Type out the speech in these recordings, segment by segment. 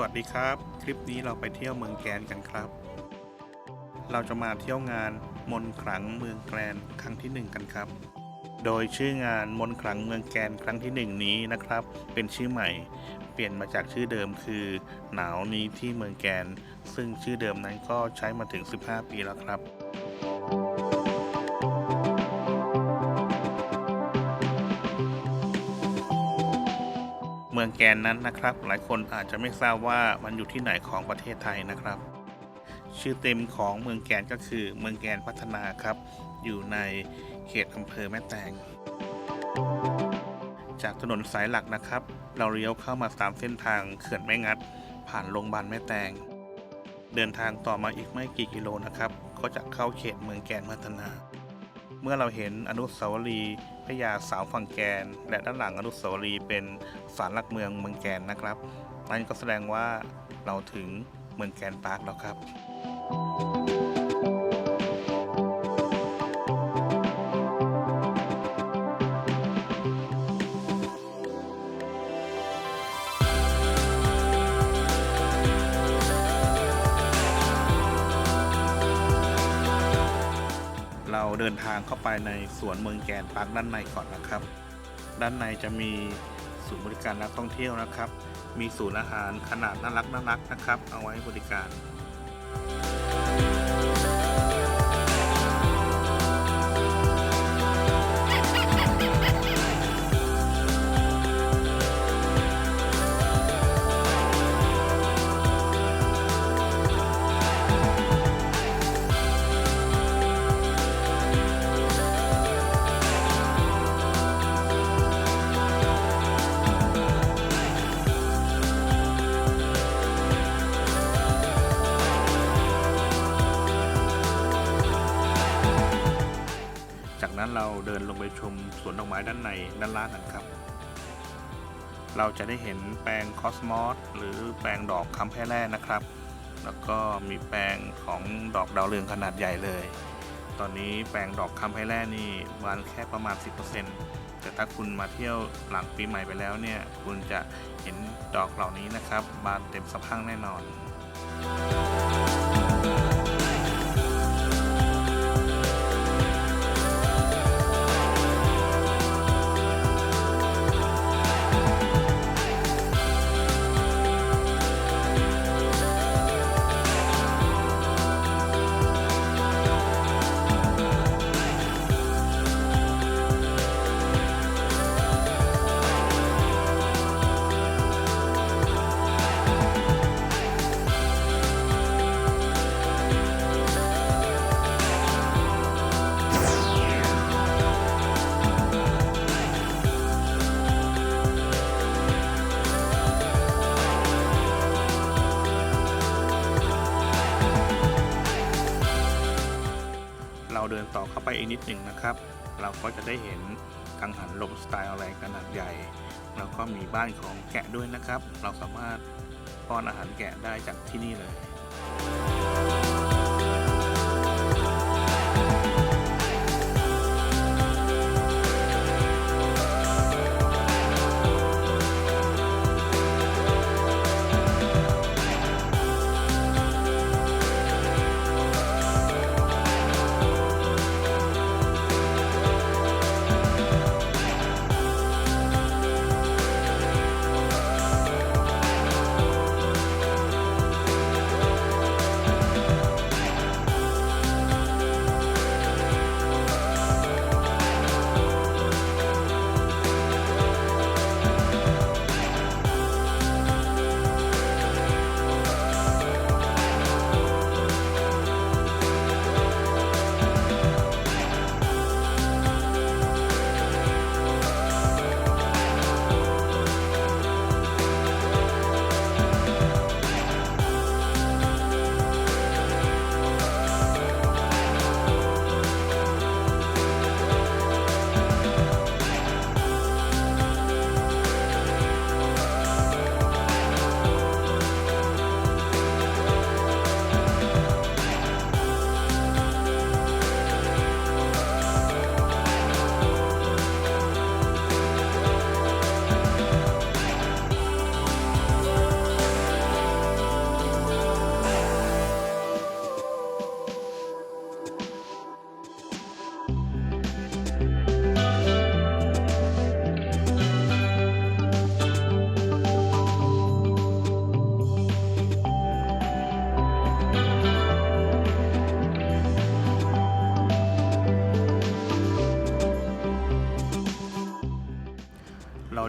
วัสดีครับ คลิปนี้เราไปเที่ยวเมืองแกนกันครับ เราจะมาเที่ยวงานมนต์ขลังเมืองแกนครั้งที่หนึ่งกันครับ โดยชื่องานมนต์ขลังเมืองแกนครั้งที่หนึ่งนี้นะครับ เป็นชื่อใหม่ เปลี่ยนมาจากชื่อเดิมคือ หนาวนี้ที่เมืองแกน ซึ่งชื่อเดิมนั้นก็ใช้มาถึง 15 ปีแล้วครับ มืองแกนนั้นนะครับ หลายคนอาจจะไม่ทราบว่ามันอยู่ที่ไหนของประเทศไทยนะครับ ชื่อเต็มของเมืองแกนก็คือเมืองแกนพัฒนาครับ อยู่ในเขตอำเภอแม่แตง จากถนนสายหลักนะครับ เราเลี้ยวเข้ามาตามเส้นทางเขื่อนแม่งัด ผ่านโรงพยาบาลแม่แตง เดินทางต่อมาอีกไม่กี่กิโลนะครับ ก็จะเข้าเขตเมืองแกนพัฒนา เมื่อเราเห็นอนุสาวรีย์พระยาสาวฝั่งแกน และด้านหลังอนุสาวรีย์เป็นศาลหลักเมืองเมืองแกนนะครับ นั่นก็แสดงว่าเราถึงเมืองแกนปาร์คแล้วครับ นทางเข้าไปในสวนเมืองแกนปาร์คด้านในก่อนนะครับ ด้านในจะมีศูนย์บริการนักท่องเที่ยวนะครับ มีศูนย์อาหารขนาดน่ารักน่ารักนะครับ เอาไว้บริการ เราเดินลงไปชมสวนดอกไม้ด้านในด้านล่างกันครับ เราจะได้เห็นแปลงคอสมอสหรือแปลงดอกคำแพร่แร่นะครับ แล้วก็มีแปลงของดอกดาวเรืองขนาดใหญ่เลย ตอนนี้แปลงดอกคำแพร่แร่นี่บานแค่ประมาณ 10%แต่ถ้าคุณมาเที่ยวหลังปีใหม่ไปแล้วเนี่ย คุณจะเห็นดอกเหล่านี้นะครับ บานเต็มสะพั่งแน่นอน ไปอีกนิดหนึ่งนะครับ เราก็จะได้เห็นกังหันลมสไตล์อะไรขนาดใหญ่ แล้วก็มีบ้านของแกะด้วยนะครับ เราสามารถป้อนอาหารแกะได้จากที่นี่เลย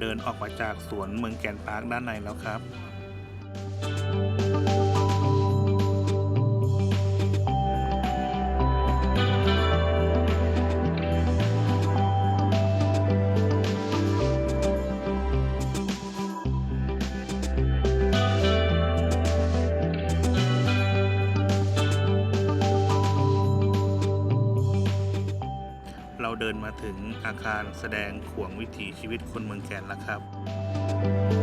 เดินออกมาจากสวนเมืองแกนพาร์คด้านในแล้วครับ เดินมาถึงอาคารแสดงขวงวิถีชีวิตคนเมืองแกนแล้วครับ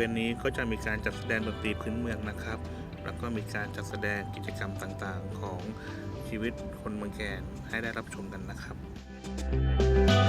เวณนี้ก็จะมีการจัดแสดงดนตรีพื้นเมืองนะครับ แล้วก็มีการจัดแสดงกิจกรรมต่างๆ ของชีวิตคนเมืองแกนให้ได้รับชมกันนะครับ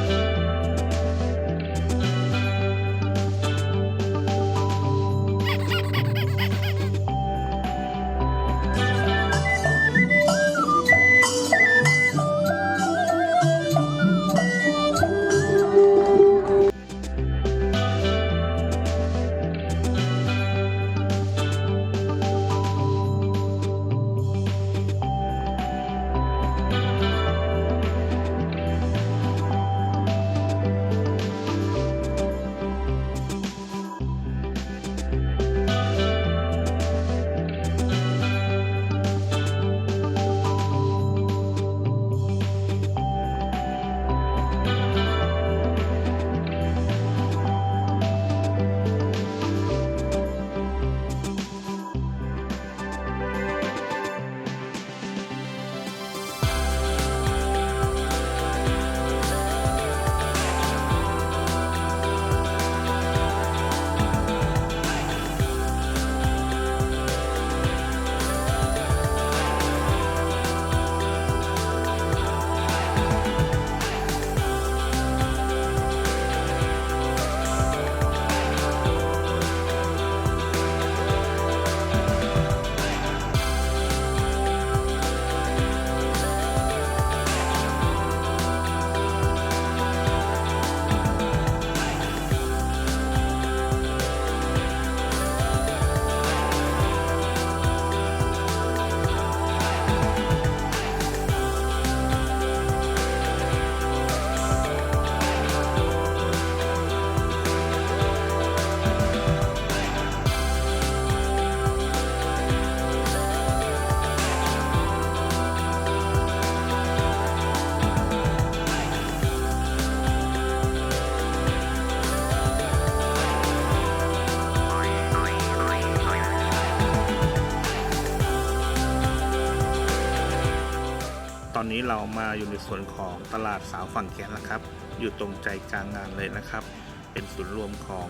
มาอยู่ในส่วนของตลาดสาวฝั่งแกนแล้วครับ อยู่ตรงใจกลางงานเลยนะครับ เป็นศูนย์รวมของ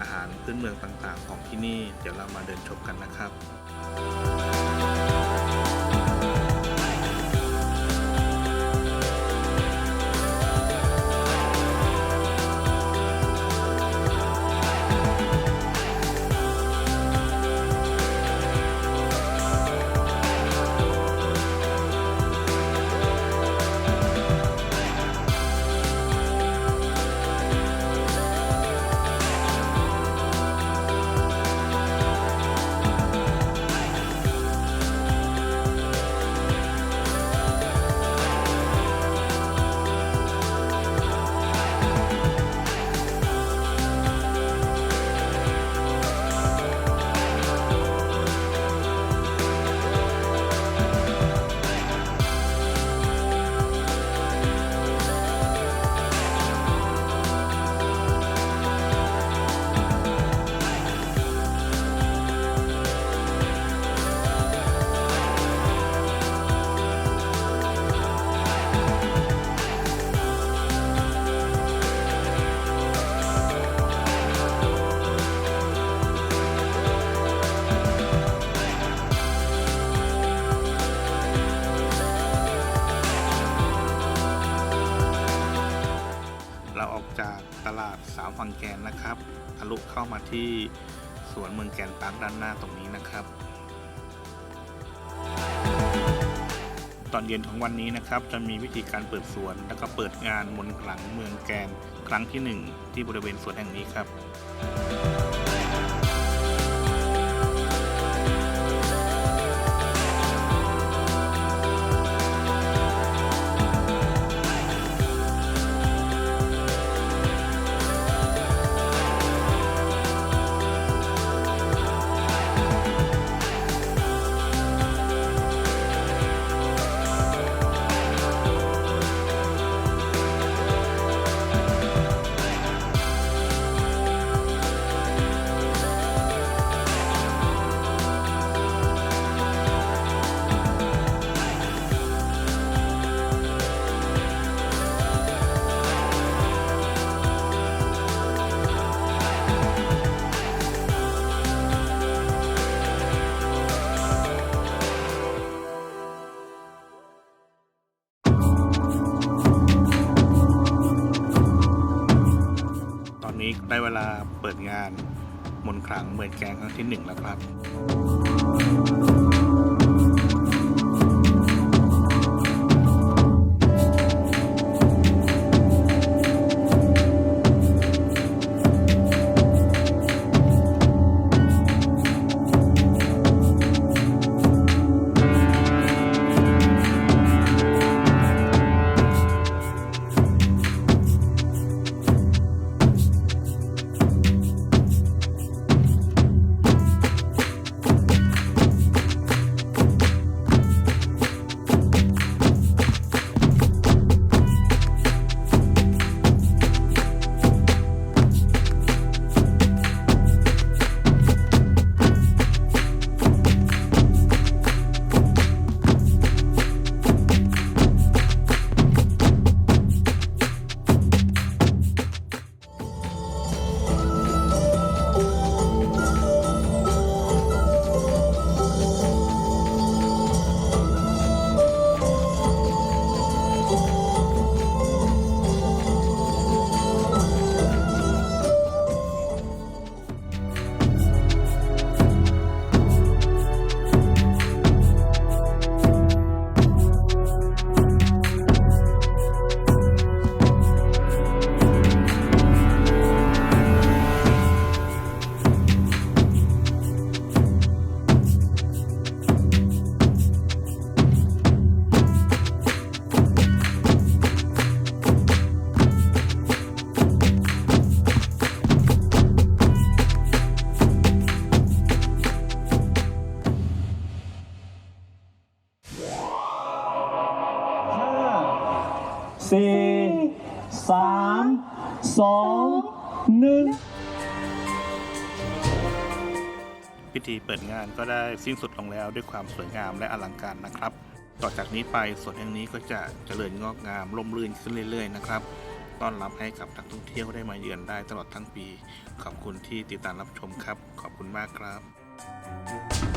อาหารพื้นเมืองต่างๆ ของที่นี่ เดี๋ยวเรามาเดินชมกันนะครับ ราออกจากตลาดสามฝั่งแกนนะครับทะลุเข้ามาที่สวนเมืองแกนปาร์คด้านหน้าตรงนี้นะครับ ตอนเย็นของวันนี้นะครับ จะมีวิธีการเปิดสวน แล้วก็เปิดงานมนต์ขลังเมืองแกนครั้งที่ 1 ที่บริเวณสวนแห่งนี้ครับ นต์ขลังเมือนแกงครั้งที่หนึ่งแล้วครับ สี่สามสองหนึ่งพิธีเปิดงานก็ได้สิ้นสุดลงแล้วด้วยความสวยงามและอลังการนะครับ ต่อจากนี้ไปสวนแห่งนี้ก็จะเจริญงอกงามร่มรื่นขึ้นเรื่อยๆนะครับ ต้อนรับให้กับนักท่องเที่ยวได้มาเยือนได้ตลอดทั้งปี ขอบคุณที่ติดตามรับชมครับ ขอบคุณมากครับ